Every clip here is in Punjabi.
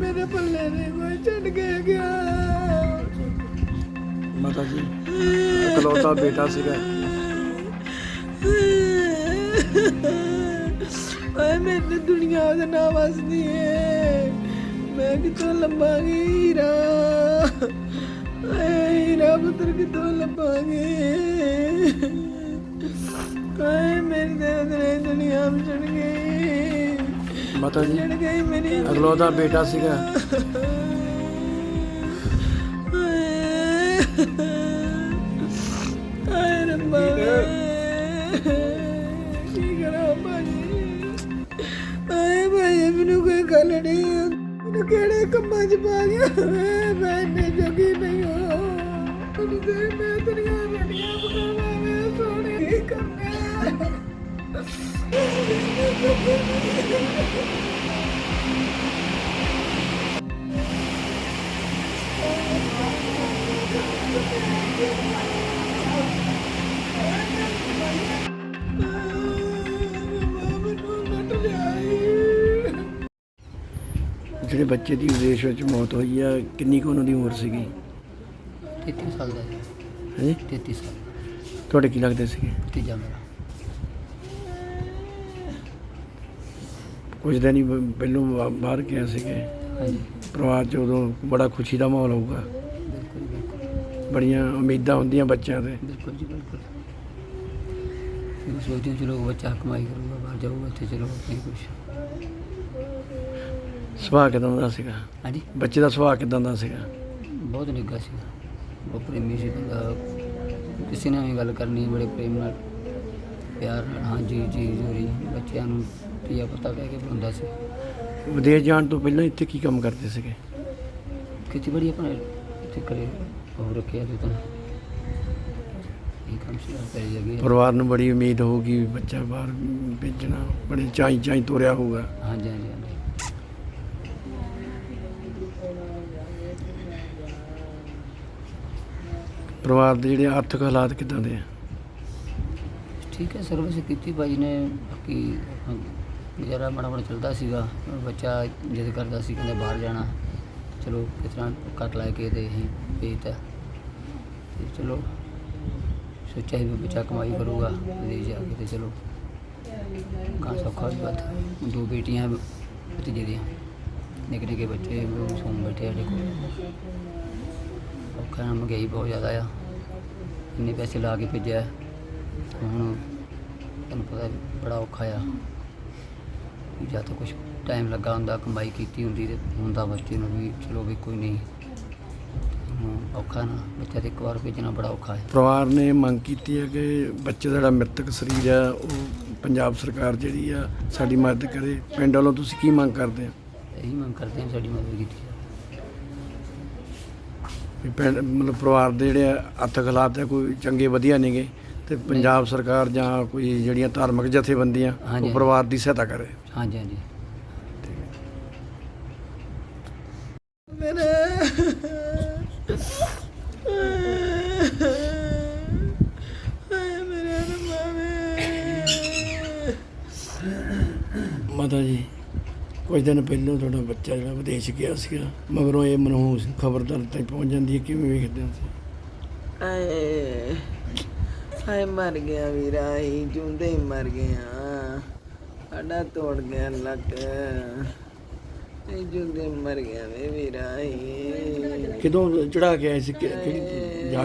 ਮੇਰੇ ਪੱਲੇ ਨਹੀਂ ਕੋਈ ਛੱਡ ਕੇ ਗਿਆ। ਮਾਤਾ ਜੀ ਇਕਲੌਤਾ ਬੇਟਾ ਸੀਗਾ। ਓਏ ਮੈਨੂੰ ਦੁਨੀਆ ਉਹਦੇ ਨਾਲ ਵਸਦੀ ਏ ਮੈਂ ਕਿੱਥੋਂ ਲੱਭਾਂਗੀ ਹੀਰਾ? ਓਏ ਹੀਰਾ ਪੁੱਤਰ ਕਿੱਥੋਂ ਲੱਭਾਂਗੀ? ਓਏ ਮੇਰੇ ਦੇ ਦੇ ਦੁਨੀਆ ਵਿੱਚ ਚੜ ਗਈ ਮਾਤਾ ਜੀ। ਚੜ ਗਈ ਮੇਰੀ ਇਕਲੌਤਾ ਬੇਟਾ ਸੀਗਾ। ਆਏ ਰੱਬਾ। ਕੀ ਕਰਾਂ ਭਾਜੀ ਆਏ ਭਾਈ ਮੈਨੂੰ ਕੋਈ ਗੱਲ ਨਹੀਂ ਮੈਨੂੰ ਕਿਹੜੇ ਕੰਮਾਂ 'ਚ ਪਾ ਗਿਆ ਮੈਂ ਇੰਨੇ ਜੋਗੀ ਨਹੀਂ ਹਾਂ ਮੈਨੂੰ ਤੇ ਮੈਂ ਤੇਰੀਆਂ ਰੜੀਆਂ ਬਕਾਵਾ ਮੈਂ ਸੋਹਣੇ ਕਰਨਾ ਜਿਹੜੇ ਬੱਚੇ ਦੀ ਵਿਦੇਸ਼ ਵਿੱਚ ਮੌਤ ਹੋਈ ਆ ਕਿੰਨੀ ਕੁ ਉਹਨਾਂ ਦੀ ਉਮਰ ਸੀਗੀ? 33 ਸਾਲ ਦਾ ਹੈ। ਹਾਂਜੀ 33 ਸਾਲ। ਤੁਹਾਡੇ ਕੀ ਲੱਗਦੇ ਸੀਗੇ? ਤੀਜਾ ਮੇਰਾ। ਕੁਝ ਦਿਨ ਹੀ ਬ- ਪਹਿਲੋਂ ਬਾ- ਬਾਹਰ ਗਿਆ ਸੀਗੇ। ਹਾਂਜੀ। ਪਰਿਵਾਰ 'ਚ ਉਦੋਂ ਬੜਾ ਖੁਸ਼ੀ ਦਾ ਮਾਹੌਲ ਹੋਊਗਾ। ਬਿਲਕੁਲ ਬਿਲਕੁਲ। ਬੜੀਆਂ ਉਮੀਦਾਂ ਹੁੰਦੀਆਂ ਬੱਚਿਆਂ ਤੇ। ਬਿਲਕੁਲ ਜੀ ਬਿਲਕੁਲ। ਸੋਚਦੀ ਹਾਂ ਚਲੋ ਬੱਚਾ ਕਮਾਈ ਕਰੂਗਾ ਬਾਹਰ ਜਾਊਗਾ ਇੱਥੇ ਚਲੋ ਨਹੀਂ ਕੁਛ। ਸੁਭਾਅ ਕਿਦਾਂ ਦਾ ਸੀਗਾ? ਹਾਂਜੀ? ਬੱਚੇ ਦਾ ਸੁਭਾਅ ਕਿਦਾਂ ਦਾ ਸੀਗਾ? ਬਹੁਤ ਨਿੱਘਾ ਸੀ ਬਹੁਤ ਪ੍ਰੇਮੀ ਸੀ ਬੰਦਾ। ਕਿਸੇ ਨਾਲ ਵੀ ਗੱਲ ਕਰਨੀ ਬੜੇ ਪ੍ਰੇਮ ਨਾਲ ਪਿਆਰ ਨਾਲ। ਹਾਂ ਜੀ ਜੀ ਜੋਰੀ ਬੱਚਿਆਂ ਨੂੰ ਧੀਆ ਪਤਾ ਕਹਿ ਕੇ ਬੁਲਾਉਂਦਾ ਸੀ। ਵਿਦੇਸ਼ ਜਾਣ ਤੋਂ ਪਹਿਲਾਂ ਇੱਥੇ ਕੀ ਕੰਮ ਕਰਦੇ ਸੀਗੇ? ਖੇਤੀਬਾੜੀ ਆਪਣੇ ਇੱਥੇ ਕਰੇ ਹੋ ਰੱਖਿਆ ਸੀ ਤਾਂ ਇਹ ਕੰਮ ਸੀ ਕਰੀ ਜਗੀ ਪਰਿਵਾਰ ਨੂੰ ਬੜੀ ਉਮੀਦ ਹੋਊਗੀ ਵੀ ਬੱਚਾ ਬਾਹਰ ਭੇਜਣਾ ਬੜੇ ਚਾਈ ਚਾਈ ਤੋਰਿਆ ਹੋਊਗਾ। ਹਾਂਜੀ ਹਾਂਜੀ ਹਾਂਜੀ। ਪਰਿਵਾਰ ਦੇ ਜਿਹੜੇ ਆਰਥਿਕ ਹਾਲਾਤ ਕਿਦਾਂ ਦੇ ਆ? ਠੀਕ ਹੈ ਸਰਵਿਸ ਕੀਤੀ ਭਾਈ ਨੇ ਬਾਕੀ ਗੁਜ਼ਾਰਾ ਮਾੜਾ ਮਾੜਾ ਚੱਲਦਾ ਸੀਗਾ, ਬੱਚਾ ਜਿੱਦ ਕਰਦਾ ਸੀ ਕਹਿੰਦਾ ਬਾਹਰ ਜਾਣਾ। ਚਲੋ, ਕਿਸ ਤਰ੍ਹਾਂ ਕੱਟ ਲੈ ਕੇ ਤੇ ਅਸੀਂ ਭੇਜਤਾ। ਤੇ ਚਲੋ, ਸੋਚਿਆ ਸੀ ਵੀ ਬੱਚਾ ਕਮਾਈ ਕਰੂਗਾ, ਵਿਦੇਸ਼ ਜਾ ਕੇ ਤੇ ਚਲੋ। ਕਾਂ ਸੌਖਾ ਵੀ ਬਾਤ ਦੋ ਬੇਟੀਆਂ ਭਤੀਜੇ ਦੀਆਂ। ਨਿੱਕੇ ਨਿੱਕੇ ਬੱਚੇ ਉਹ ਸੌਂ ਬੈਠੇ ਸਾਡੇ ਕੋਲ। ਔਖਾ ਨਾ ਮਹਿੰਗਾਈ ਬਹੁਤ ਜ਼ਿਆਦਾ ਆ। ਇੰਨੇ ਪੈਸੇ ਲਾ ਕੇ ਭੇਜਿਆ। ਹੁਣ ਤੁਹਾਨੂੰ ਪਤਾ ਬੜਾ ਔਖਾ ਆ। ਜਾਂ ਤਾਂ ਕੁਝ ਟਾਈਮ ਲੱਗਾ ਹੁੰਦਾ ਕਮਾਈ ਕੀਤੀ ਹੁੰਦੀ ਤੇ ਹੁੰਦਾ ਬੱਚੇ ਨੂੰ ਵੀ ਚਲੋ ਵੀ ਕੋਈ ਨਹੀਂ। ਹੁਣ ਔਖਾ ਨਾ ਬੱਚਾ ਤੇ ਇੱਕ ਵਾਰ ਭੇਜਣਾ ਬੜਾ ਔਖਾ ਹੈ। ਪਰਿਵਾਰ ਨੇ ਮੰਗ ਕੀਤੀ ਹੈ ਕਿ ਬੱਚੇ ਦਾ ਜਿਹੜਾ ਮ੍ਰਿਤਕ ਸਰੀਰ ਆ ਉਹ ਪੰਜਾਬ ਸਰਕਾਰ ਜਿਹੜੀ ਆ ਸਾਡੀ ਮਦਦ ਕਰੇ। ਪਿੰਡ ਵੱਲੋਂ ਤੁਸੀਂ ਕੀ ਮੰਗ ਕਰਦੇ ਆ ਇਹੀ ਮੰਗ ਕਰਦੇ ਹਾਂ ਸਾਡੀ ਮਦਦ ਕੀਤੀ ਜਾਵੇ। ਵੀ ਪਿੰਡ ਮਤਲਬ ਪਰਿਵਾਰ ਦੇ ਜਿਹੜੇ ਆਰਥਿਕ ਹਾਲਾਤ ਆ ਕੋਈ ਚੰਗੇ ਵਧੀਆ ਨੇਗੇ ਤੇ ਪੰਜਾਬ ਸਰਕਾਰ ਜਾਂ ਕੋਈ ਜਿਹੜੀਆਂ ਧਾਰਮਿਕ ਜਥੇਬੰਦੀਆਂ। ਉਹ ਪਰਿਵਾਰ ਦੀ ਸਹਾਇਤਾ ਕਰੇ। ਹਾਂਜੀ ਹਾਂਜੀ। ਮੇਰੇ ਹਾਏ ਮੇਰੇ ਰੱਬਾ ਵੇ ਮਾਤਾ ਜੀ ਕੁਝ ਦਿਨ ਪਹਿਲਾਂ ਤੁਹਾਡਾ ਬੱਚਾ ਜਿਹੜਾ ਵਿਦੇਸ਼ ਗਿਆ ਸੀਗਾ ਮਗਰੋਂ ਇਹ ਮਨਹੂਸ ਖਬਰਦਾਰ ਤੱਕ ਪਹੁੰਚ ਜਾਂਦੀ ਹੈ ਕਿਵੇਂ ਵੇਖਦੇ ਹੋ ਤੁਸੀਂ? ਹਾਏ ਹਾਏ ਮਰ ਗਿਆ ਵੀਰਾ ਹੀ ਜੁੰਦੇ ਮਰ ਗਿਆ ਸਾਡਾ ਤੋੜ ਗਿਆ ਲੱਕ। ਇਹ ਜੁੰਦੇ ਮਰ ਗਿਆ ਵੇ ਵੀਰਾ ਹੀ ਕਿਦੋਂ ਚੜਾ ਕੇ ਆਏ ਸੀ? ਕਿਹੜੀ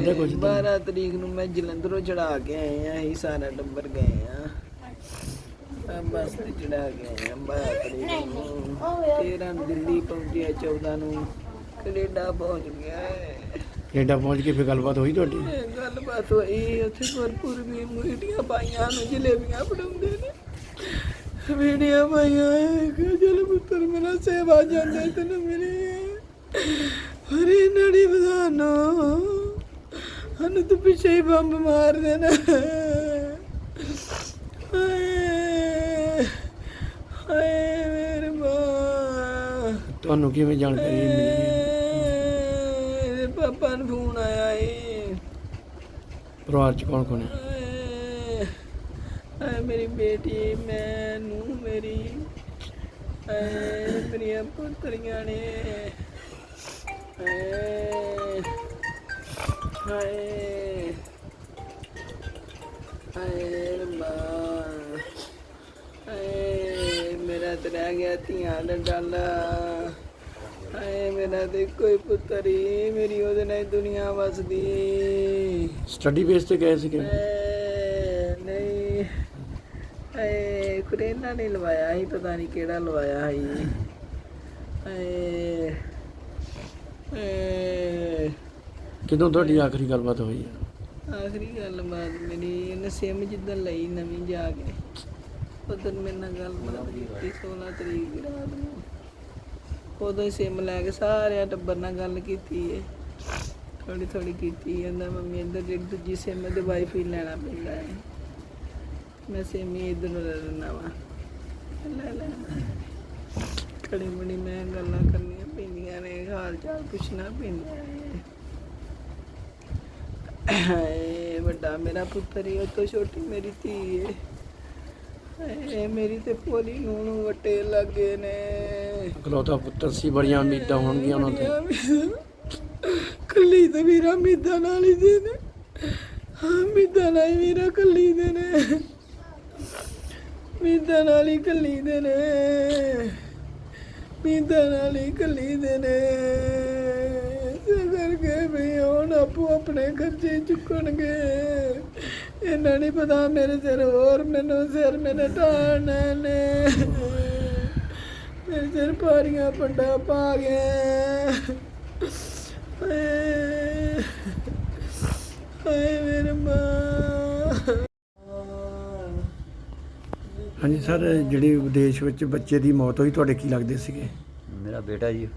ਹੈ ਕੁਝ 12 ਤਰੀਕ ਨੂੰ ਮੈਂ ਜਲੰਧਰੋਂ ਚੜਾ ਕੇ ਆਏ ਆ ਅਸੀਂ ਸਾਰਾ ਟੱਬਰ ਗਏ ਆ। ਬੱਸ ਤੇ ਚੜਾ ਕੇ ਆਏ ਆ 12 ਤਰੀਕ ਨੂੰ। 13 ਨੂੰ ਦਿੱਲੀ ਪਹੁੰਚਿਆ 14 ਨੂੰ। ਕੈਨੇਡਾ ਪਹੁੰਚ ਗਿਆ ਕੈਨੇਡਾ ਪਹੁੰਚ ਕੇ ਫਿਰ ਗੱਲਬਾਤ ਹੋਈ ਤੁਹਾਡੀ? ਗੱਲਬਾਤ ਹੋਈ ਉੱਥੇ ਭਰਪੂਰ ਵੀ ਮੀਡੀਆਂ ਪਾਈਆਂ ਨੂੰ ਜਲੇਬੀਆਂ ਫੜਾਉਂਦੇ ਨੇ। ਮੀਡੀਆਂ ਪਾਈਆਂ ਕਿ ਜਲ ਪੁੱਤਰ ਮੇਰਾ ਸੇਵਾ ਜਾਂਦੇ ਤੈਨੂੰ ਮਿਲੀ। ਹਰੀ ਨੜੀ ਬਦਾਨੋ ਹਨ ਤੂੰ ਪਿੱਛੇ ਬੰਬ ਮਾਰ ਦੇਣਾ। ਹਾਏ ਹਾਏ ਮੇਰੇ ਮਾਂ। ਤੁਹਾਨੂੰ ਕਿਵੇਂ ਜਾਣਕਾਰੀ ਮਿਲੀ? ਪਾਪਾ ਨੂੰ ਫੋਨ ਆਇਆ ਏ। ਪਰਿਵਾਰ ਚ ਕੌਣ ਕੌਣ ਹੈ? ਮੇਰੀ ਬੇਟੀ ਮੈਂ ਨੂੰ ਮੇਰੀ ਮੇਰੀਆਂ ਪੁੱਤਰੀਆਂ ਨੇ ਹਾਏ ਹਾਏ ਹਾਏ ਰੱਬਾ ਹਾਏ ਮੇਰਾ ਤੇ ਰਹਿ ਗਿਆ ਧੀਆਂ ਦਾ ਡਾਲਾ ਹਾਏ ਮੇਰਾ ਤੇ ਕੋਈ ਪੁੱਤਰ ਹੀ ਮੇਰੀ ਉਹਦੇ ਨਾਲ ਦੁਨੀਆ ਵਸਦੀ। ਸਟੱਡੀ ਬੇਸ ਤੇ ਗਏ ਹਾਏ ਨਹੀਂ ਕਰੇਨਾ ਨੇ ਲਵਾਇਆ ਸੀ ਪਤਾ ਨਹੀਂ ਕਿਹੜਾ ਲਵਾਇਆ ਸੀ। ਹਾਏ ਹਾਏ। ਕਿਦੋਂ ਤੁਹਾਡੀ ਆਖਰੀ ਗੱਲਬਾਤ ਹੋਈ ਹੈ ਆਖਰੀ ਗੱਲ ਬਾਤ ਮੇਰੀ ਇਹਨੇ ਸਿਮ ਜਿੱਦਣ ਲਈ ਨਵੀਂ ਜਾ ਕੇ। ਉਦੋਂ ਮੇਰੇ ਨਾਲ ਗੱਲ ਬਾਤ ਕੀਤੀ 16 ਤਰੀਕ ਦੀ ਰਾਤ ਨੂੰ। ਉਦੋਂ ਹੀ ਸਿਮ ਲੈ ਕੇ ਸਾਰਿਆਂ ਟੱਬਰ ਨਾਲ ਗੱਲ ਕੀਤੀ ਏ। ਥੋੜੀ ਥੋੜੀ ਕੀਤੀ ਕਹਿੰਦਾ ਮੰਮੀ ਇੱਧਰ ਜਿਹੜੀ ਦੂਜੀ ਸਿਮ ਤੇ ਵਾਈਫਾਈ ਲੈਣਾ ਪੈਂਦਾ ਹੈ ਮੈਂ ਹੀ ਇੱਧਰ ਨੂੰ ਲੈ ਲੈਣਾ ਵਾ। ਲੈ ਲੈ। ਕੜੀ ਮਣੀ ਮੈਂ ਗੱਲਾਂ ਕਰਨੀਆਂ ਪੈਂਦੀਆਂ ਨੇ ਹਾਲ ਚਾਲ ਪੁੱਛਣਾ ਪੈਂਦਾ ਹੈ ਵੱਡਾ ਮੇਰਾ ਪੁੱਤਰ ਹੀ ਉਹ ਤੋਂ ਛੋਟੀ ਮੇਰੀ ਧੀ ਏ। ਹਾਏ ਮੇਰੀ ਤੇ ਪੋਲੀ ਨੂੰ ਵਟੇ ਲੱਗੇ ਨੇ। ਇਕਲੌਤਾ ਪੁੱਤਰ ਸੀ ਬੜੀਆਂ ਉਮੀਦਾਂ ਹੋਣਗੀਆਂ ਉਹਨਾਂ ਤੇ। ਕੱਲੀ ਤੇ ਵੀਰਾ ਮਿੱਦਾਂ ਨਾਲ ਹੀ ਦੇ ਨੇ। ਹਾਂ ਮਿੱਦਾਂ ਨਾਲ ਹੀ ਵੀਰਾ ਕੱਲੀ ਦੇ ਨੇ। ਮਿੱਦਾਂ ਨਾਲ ਹੀ ਕੱਲੀ ਦੇ ਨੇ ਮਿੱਦਾਂ ਨਾਲ ਹੀ ਕੱਲੀ ਦੇ ਨੇ ਇਸੇ ਕਰਕੇ ਵੀ ਹੁਣ ਆਪੋ ਆਪਣੇ ਖਰਚੇ ਚੁੱਕਣਗੇ ਇਹਨਾਂ ਨਹੀਂ ਪਤਾ ਮੇਰੇ ਸਿਰ ਹੋਰ ਮੈਨੂੰ ਸਿਰ ਮੇਰੇ ਟਾਣੇ ਨੇ ਹਾਂਜੀ ਸਰ ਜਿਹੜੀ ਵਿਦੇਸ਼ ਵਿੱਚ ਬੱਚੇ ਦੀ ਮੌਤ ਹੋਈ ਤੁਹਾਡੇ ਕੀ ਲੱਗਦੇ ਸੀਗੇ? ਮੇਰਾ ਬੇਟਾ ਜੀ।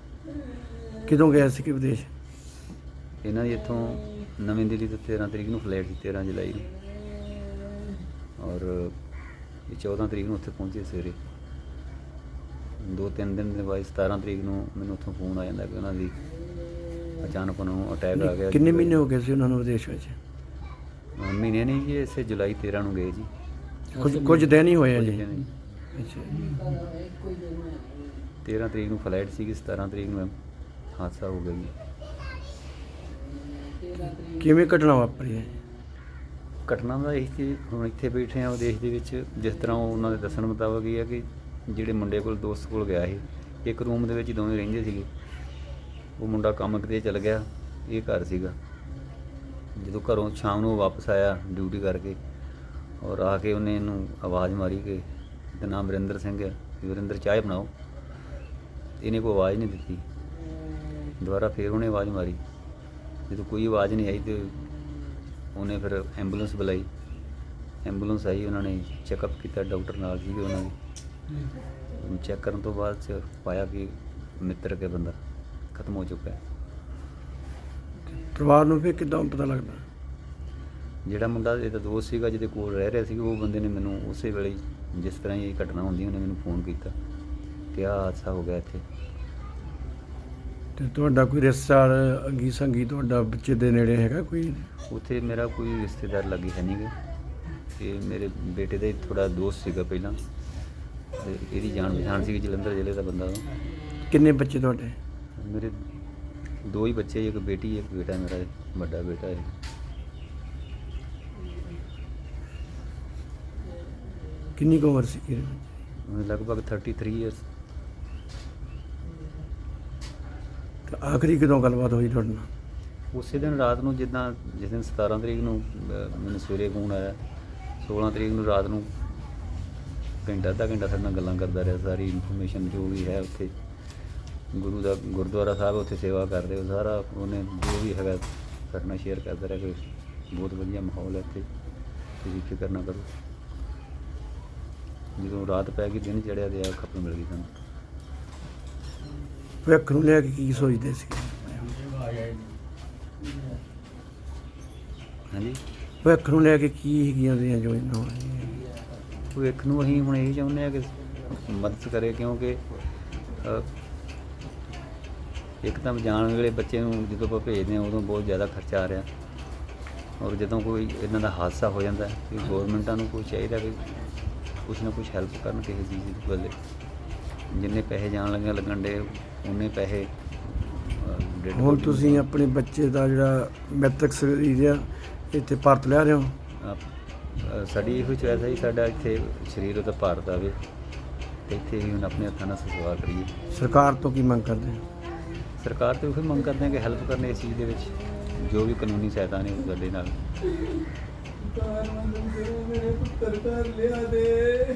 ਕਿਦੋਂ ਗਏ ਸੀਗੇ ਵਿਦੇਸ਼? ਇਹਨਾਂ ਦੀ ਇੱਥੋਂ ਨਵੀਂ ਦਿੱਲੀ ਤੋਂ 13 ਤਰੀਕ ਨੂੰ ਫਲਾਈਟ ਸੀ 13 ਜੁਲਾਈ ਨੂੰ। ਔਰ ਇਹ 14 ਤਰੀਕ ਨੂੰ ਉੱਥੇ ਪਹੁੰਚੇ ਸਵੇਰੇ। ਦੋ ਤਿੰਨ ਦਿਨ ਦੇ ਬਾਅਦ 17 ਤਰੀਕ ਨੂੰ ਮੈਨੂੰ ਉੱਥੋਂ ਫੋਨ ਆ ਜਾਂਦਾ ਕਿ ਉਹਨਾਂ ਦੀ ਅਚਾਨਕ ਉਹਨਾਂ ਨੂੰ ਅਟੈਕ ਆ ਗਿਆ। ਕਿੰਨੇ ਮਹੀਨੇ ਹੋ ਗਏ ਸੀ ਉਹਨਾਂ ਨੂੰ ਵਿਦੇਸ਼ ਵਿੱਚ? ਮਹੀਨੇ ਨਹੀਂ ਜੀ ਇਸੇ ਜੁਲਾਈ 13 ਨੂੰ ਗਏ ਜੀ। ਕੁਝ ਕੁਝ ਦਿਨ ਹੀ ਹੋਏ ਆ ਜੀ। ਅੱਛਾ। 13 ਤਰੀਕ ਨੂੰ ਫਲਾਈਟ ਸੀਗੀ 17 ਤਰੀਕ ਨੂੰ ਹਾਦਸਾ ਹੋ ਗਿਆ ਜੀ। ਕਿਵੇਂ ਘਟਨਾ ਵਾਪਰੀ ਹੈ? ਘਟਨਾ ਦਾ ਇਹ ਕਿ ਹੁਣ ਇੱਥੇ ਬੈਠੇ ਆ ਵਿਦੇਸ਼ ਦੇ ਵਿੱਚ ਜਿਸ ਤਰ੍ਹਾਂ ਉਹ ਉਹਨਾਂ ਦੇ ਦੱਸਣ ਮੁਤਾਬਕ ਇਹ ਹੈ ਕਿ ਜਿਹੜੇ ਮੁੰਡੇ ਕੋਲ ਦੋਸਤ ਕੋਲ ਗਿਆ ਸੀ ਇੱਕ ਰੂਮ ਦੇ ਵਿੱਚ ਦੋਵੇਂ ਰਹਿੰਦੇ ਸੀਗੇ। ਉਹ ਮੁੰਡਾ ਕੰਮ ਕਿਤੇ ਚਲ ਗਿਆ ਇਹ ਘਰ ਸੀਗਾ। ਜਦੋਂ ਘਰੋਂ ਸ਼ਾਮ ਨੂੰ ਉਹ ਵਾਪਸ ਆਇਆ ਡਿਊਟੀ ਕਰਕੇ ਔਰ ਆ ਕੇ ਉਹਨੇ ਇਹਨੂੰ ਆਵਾਜ਼ ਮਾਰੀ ਕਿ ਤੇ ਨਾਮ ਵਰਿੰਦਰ ਸਿੰਘ ਹੈ। ਵਰਿੰਦਰ, ਚਾਹ ਬਣਾਓ। ਇਹਨੇ ਕੋਈ ਆਵਾਜ਼ ਨਹੀਂ ਦਿੱਤੀ। ਦੁਬਾਰਾ ਫੇਰ ਉਹਨੇ ਆਵਾਜ਼ ਮਾਰੀ। ਜਦੋਂ ਕੋਈ ਆਵਾਜ਼ ਨਹੀਂ ਆਈ ਤੇ ਉਹਨੇ ਫਿਰ ਐਂਬੂਲੈਂਸ ਬੁਲਾਈ। ਐਂਬੂਲੈਂਸ ਆਈ, ਉਹਨਾਂ ਨੇ ਚੈੱਕਅਪ ਕੀਤਾ ਡਾਕਟਰ ਨਾਲ ਸੀਗੇ ਉਹਨਾਂ ਦੇ। ਚੈੱਕ ਕਰਨ ਤੋਂ ਬਾਅਦ ਚ ਪਾਇਆ ਕਿ ਮਿੱਤਰ ਕੇ ਬੰਦਾ ਖਤਮ ਹੋ ਚੁੱਕਾ ਹੈ। ਪਰਿਵਾਰ ਨੂੰ ਫਿਰ ਕਿਦਾਂ ਪਤਾ ਲੱਗਦਾ? ਜਿਹੜਾ ਮੁੰਡਾ ਇਹਦਾ ਦੋਸਤ ਸੀਗਾ ਜਿਹਦੇ ਕੋਲ ਰਹਿ ਰਿਹਾ ਸੀ ਉਹ ਬੰਦੇ ਨੇ ਮੈਨੂੰ ਉਸੇ ਵੇਲੇ ਜਿਸ ਤਰ੍ਹਾਂ ਇਹ ਘਟਨਾ ਹੁੰਦੀ ਉਹਨੇ ਮੈਨੂੰ ਫੋਨ ਕੀਤਾ ਕਿ ਆਹ ਹਾਦਸਾ ਹੋ ਗਿਆ ਇੱਥੇ। ਤੇ ਤੁਹਾਡਾ ਕੋਈ ਰਿਸ਼ਤੇਦਾਰ ਅੰਗੀ ਸੰਗੀ ਤੁਹਾਡਾ ਬੱਚੇ ਦੇ ਨੇੜੇ ਹੈਗਾ ਕੋਈ? ਉੱਥੇ ਮੇਰਾ ਕੋਈ ਰਿਸ਼ਤੇਦਾਰ ਲੱਗੇ ਹੈ ਨਹੀਂਗੇ। ਤੇ ਮੇਰੇ ਬੇਟੇ ਦਾ ਥੋੜਾ ਦੋਸਤ ਸੀਗਾ ਪਹਿਲਾਂ। ਤੇ ਇਹਦੀ ਜਾਣ ਪਛਾਣ ਸੀਗੀ ਜਲੰਧਰ ਜ਼ਿਲ੍ਹੇ ਦਾ ਬੰਦਾ ਉਹ। ਕਿੰਨੇ ਬੱਚੇ ਤੁਹਾਡੇ? ਮੇਰੇ ਦੋ ਹੀ ਬੱਚੇ ਇੱਕ ਬੇਟੀ ਇੱਕ ਬੇਟਾ ਮੇਰਾ ਵੱਡਾ ਬੇਟਾ ਹੈ ਕਿੰਨੀ ਕੁ ਉਮਰ ਸੀ ਇਹਦੀ? ਲਗਭਗ 33 ਇਅਰਸ ਤੇ ਆਖਰੀ ਕਦੋਂ ਗੱਲਬਾਤ ਹੋਈ ਤੁਹਾਡੇ ਨਾਲ? ਉਸੇ ਦਿਨ ਰਾਤ ਨੂੰ ਜਿੱਦਾਂ ਜਿਸ ਦਿਨ 17 ਤਰੀਕ ਨੂੰ ਅਹ, ਮੈਨੂੰ ਸਵੇਰੇ ਫੋਨ ਆਇਆ। 16 ਤਰੀਕ ਨੂੰ ਰਾਤ ਨੂੰ ਘੰਟਾ ਅੱਧਾ ਘੰਟਾ ਸਾਡੇ ਨਾਲ ਗੱਲਾਂ ਕਰਦਾ ਰਿਹਾ। ਸਾਰੀ ਇਨਫੋਰਮੇਸ਼ਨ ਜੋ ਵੀ ਹੈ ਉੱਥੇ ਗੁਰੂ ਦਾ ਗੁਰਦੁਆਰਾ ਸਾਹਿਬ ਉੱਥੇ ਸੇਵਾ ਕਰਦੇ ਉਹ ਸਾਰਾ ਉਹਨੇ ਜੋ ਵੀ ਹੈਗਾ ਸਾਡੇ ਨਾਲ ਸ਼ੇਅਰ ਕਰਦਾ ਰਿਹਾ। ਕਿ ਬਹੁਤ ਵਧੀਆ ਮਾਹੌਲ ਹੈ ਇੱਥੇ। ਤੁਸੀਂ ਫਿਕਰ ਨਾ ਕਰੋ। ਜਦੋਂ ਰਾਤ ਪੈ ਗਈ ਦਿਨ ਚੜਿਆ ਤੇ ਆ ਖਬਰ ਮਿਲ ਗਈ ਸਾਨੂੰ। ਭਵਿੱਖ ਨੂੰ ਲੈ ਕੇ ਕੀ ਸੋਚਦੇ ਸੀ। ਹਾਂਜੀ? ਭਵਿੱਖ ਨੂੰ ਲੈ ਕੇ ਕੀ ਹੈਗੀਆਂ ਉਹਦੀਆਂ ਯੋਜਨਾਵਾਂ ਭਵਿੱਖ ਨੂੰ ਅਸੀਂ ਹੁਣ ਇਹ ਚਾਹੁੰਦੇ ਆ ਕਿ ਮਦਦ ਕਰੇ ਕਿਉਂਕਿ ਇੱਕ ਤਾਂ ਜਾਣ ਵੇਲੇ ਬੱਚੇ ਨੂੰ ਜਦੋਂ ਆਪਾਂ ਭੇਜਦੇ ਹਾਂ ਉਦੋਂ ਬਹੁਤ ਜ਼ਿਆਦਾ ਖਰਚਾ ਆ ਰਿਹਾ। ਔਰ ਜਦੋਂ ਕੋਈ ਇਹਨਾਂ ਦਾ ਹਾਦਸਾ ਹੋ ਜਾਂਦਾ ਹੈ ਕਿ ਗਵਰਨਮੈਂਟਾਂ ਨੂੰ ਕੋਈ ਚਾਹੀਦਾ ਕਿ ਕੁਛ ਨਾ ਕੁਛ ਹੈਲਪ ਕਰਨ ਕਿਸੇ ਦੀ ਵੱਲੇ ਜਿੰਨੇ ਪੈਸੇ ਜਾਣ ਲੱਗਿਆ ਲੱਗਣ ਦੇ ਉਹਨੇ ਪੈਸੇ ਹੁਣ ਤੁਸੀਂ ਆਪਣੇ ਬੱਚੇ ਦਾ ਜਿਹੜਾ ਮ੍ਰਿਤਕ ਸਰੀਰ ਆ ਇੱਥੇ ਭਾਰਤ ਲਿਆ ਰਹੇ ਹੋ? ਆਪ- ਅਹ, ਸਾਡੀ ਇਹੋ ਚੋਇਸ ਹੈ ਜੀ ਸਾਡਾ ਇੱਥੇ ਸਰੀਰ ਉਹਦਾ ਭਾਰਤ ਆਵੇ ਤੇ ਇੱਥੇ ਹੀ ਹੁਣ ਆਪਣੇ ਹੱਥਾਂ ਨਾਲ ਸੰਸਕਾਰ ਕਰੀਏ। ਸਰਕਾਰ ਤੋਂ ਕੀ ਮੰਗ ਕਰਦੇ ਹੋ? ਸਰਕਾਰ ਤੋਂ ਇਹੋ ਮੰਗ ਕਰਦੇ ਹਾਂ ਕਿ ਹੈਲਪ ਕਰਨ ਇਸ ਚੀਜ਼ ਦੇ ਵਿੱਚ ਜੋ ਵੀ ਕਾਨੂੰਨੀ ਸਹਾਇਤਾ ਨੇ ਉਹ ਸਾਡੇ ਨਾਲ। ਕਾਰ ਮੰਦਰ ਮੇਰੇ ਪੁੱਤਰ ਘਰ ਲਿਆ ਦੇ।